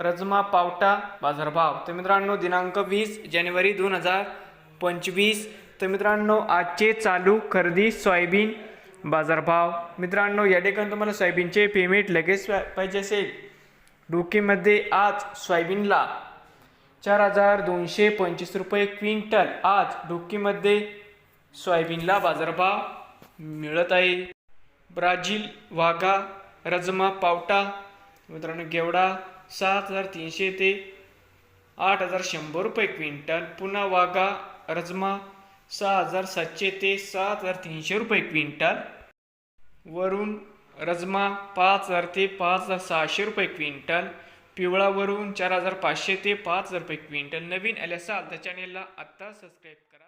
रजमा पावटा बाजारभाव. तर मित्रांनो दिनांक वीस जानेवारी दोन हजार पंचवीस. तर मित्रांनो आजचे चालू खरेदी सोयाबीन बाजारभाव. मित्रांनो या ठिकाणी तुम्हाला सोयाबीनचे पेमेंट लगेच पाहिजे असेल. डोकीमध्ये आज सोयाबीनला चार हजार दोनशे पंचवीस रुपये क्विंटल आज डोकीमध्ये सोयाबीनला बाजारभाव मिळत आहे. ब्राझील वाघा रजमा पावटा मित्रांनो गेवडा सात हजार तीनशे ते आठ हजार शंभर रुपये क्विंटल. पुन्हा वाघा रजमा सहा हजार सातशे ते सात हजार तीनशे रुपये क्विंटल. वरून रजमा पाच हजार ते पाच हजार सहाशे रुपये क्विंटल. पिवळावरून चार हजार पाचशे ते पाच हजार रुपये क्विंटल. नवीन आले असाल तर चॅनेलला आत्ता सबस्क्राईब करा.